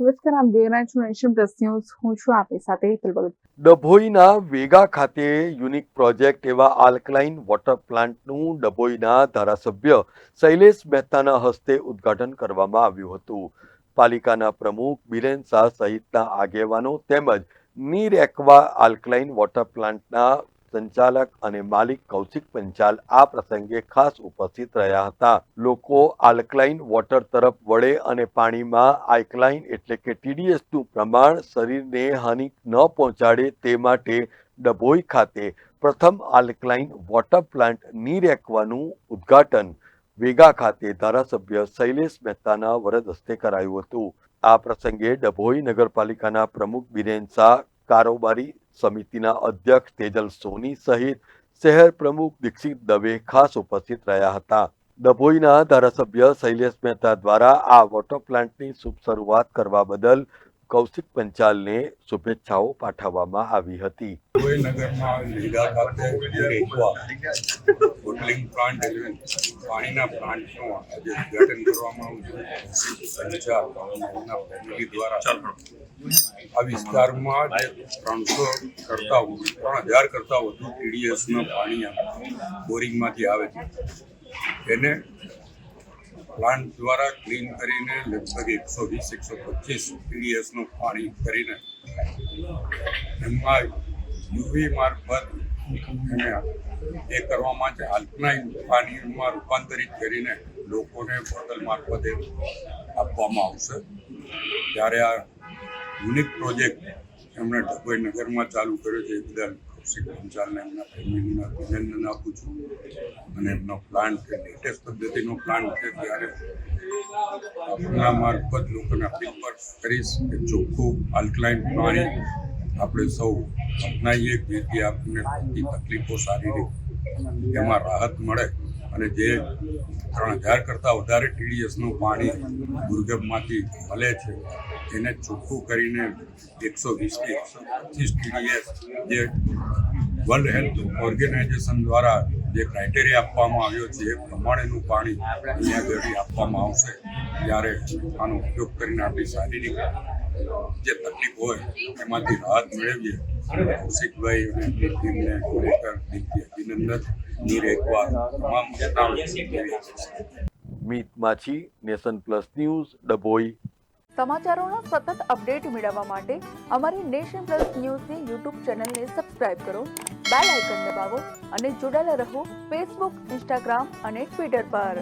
નમસ્કાર આપ જોઈ રહ્યા છો હું છું આપની સાથે ડભોઈના વેગા ખાતે યુનિક પ્રોજેક્ટ એવા આલ્કલાઇન વોટર પ્લાન્ટનું ડભોઈના ધારાસભ્ય શૈલેષ મહેતાના હસ્તે ઉદ્ઘાટન કરવામાં આવ્યું હતું. પાલિકાના પ્રમુખ બિરેન શાહ સહિતના આગેવાનો તેમજ નીર એકવા આલ્કલાઇન વોટર પ્લાન્ટના સંચાલક અને માલિક કૌશિક પંચાલ આ પ્રસંગે ખાસ ઉપસ્થિત રહ્યા હતા. લોકો આલ્કલાઇન વોટર તરફ વળે અને પાણીમાં આલ્કલાઇન એટલે કે ટીડીએસનું પ્રમાણ શરીરને હાનિ ન પહોંચાડે તે માટે ડભોઈ ખાતે પ્રથમ આલ્કલાઇન વોટર પ્લાન્ટ નીર એક્વાનું ઉદ્ઘાટન વેગા ખાતે ધારાસભ્ય શૈલેષ મહેતાના વરદ હસ્તે કરાયું હતું. આ પ્રસંગે ડભોઈ નગરપાલિકાના પ્રમુખ બિરેન શાહ, કારોબારી સમિતિના અધ્યક્ષ તેજલ સોની સહિત શહેર પ્રમુખ દીક્ષિત દવે ખાસ ઉપસ્થિત રહ્યા હતા. ડભોઈના ધારાસભ્ય શૈલેષ મહેતા દ્વારા આ વોટર પ્લાન્ટની શુભ શરૂઆત કરવા બદલ કૌશિક પંચાલને શુભેચ્છાઓ પાઠવવામાં આવી હતી. બોટલિંગ પ્લાન્ટ એટલે પાણીના પ્લાન્ટનું આજે ઉદ્ઘાટન કરવામાં આવ્યું છે દ્વારા આ વિસ્તારમાં ત્રણસો કરતા ત્રણ હજાર કરતાં વધુ ટીડીએસનું પાણી બોરિંગમાંથી આવે છે. એને પ્લાન્ટ દ્વારા ક્લીન કરીને લગભગ એકસો વીસ એકસો પચીસ ટીડીએસનું પાણી કરીને એમાં યુવી મારફત એને એ કરવા માટે આલ્કલાઇન પાણીમાં રૂપાંતરિત કરીને લોકોને બોટલ મારફતે આપવામાં આવશે. ત્યારે આ યુનિક પ્રોજેક્ટ એમણે ડભોઈ નગરમાં ચાલુ કર્યો છે, એ બદલ કૌશિક પંચાલને એમના ફેમિલીને અભિનંદન આપું છું. અને એમનો પ્લાન્ટ છે લેટેસ્ટ પદ્ધતિનો પ્લાન્ટ છે, ત્યારે આપણા મારફત લોકોને અપીલ પર કરીશ. કે ચોખ્ખું આલ્કલાઇન પાણી આપણે સૌ અપનાવીએ જેથી આપણને બધી તકલીફો શારીરિક. એમાં રાહત મળે અને જે ત્રણ હજાર કરતાં વધારે ટીડીએસનું પાણી દુર્ગમમાંથી મળે છે એને ચોખ્ખું કરીને એકસો વીસથી એકસો પચીસ ટીડીએસ જે વર્લ્ડ હેલ્થ ઓર્ગેનાઇઝેશન દ્વારા જે ક્રાઇટેરિયા આપવામાં આવ્યો છે, એ પ્રમાણેનું પાણી અહીંયા ઘડી આપવામાં આવશે. ત્યારે આનો ઉપયોગ કરીને આપણી શારીરિક જે તકલીફ હોય એમાંથી રાહત મેળવીએ. કૌશિકભાઈ અને એમની ટીમને ખરેખર દિલથી અભિનંદન. નીર તમામ જણાવે Meet Machhi nation plus news Dabhoi. સમાચારોના સતત અપડેટ મેળવવા માટે અમારી નેશન પ્લસ ન્યૂઝની યુટ્યુબ ચેનલને સબસ્ક્રાઇબ કરો બેલ આઇકન દબાવો અને જોડાયેલા રહો ફેસબુક ઇન્સ્ટાગ્રામ અને ટ્વિટર પર.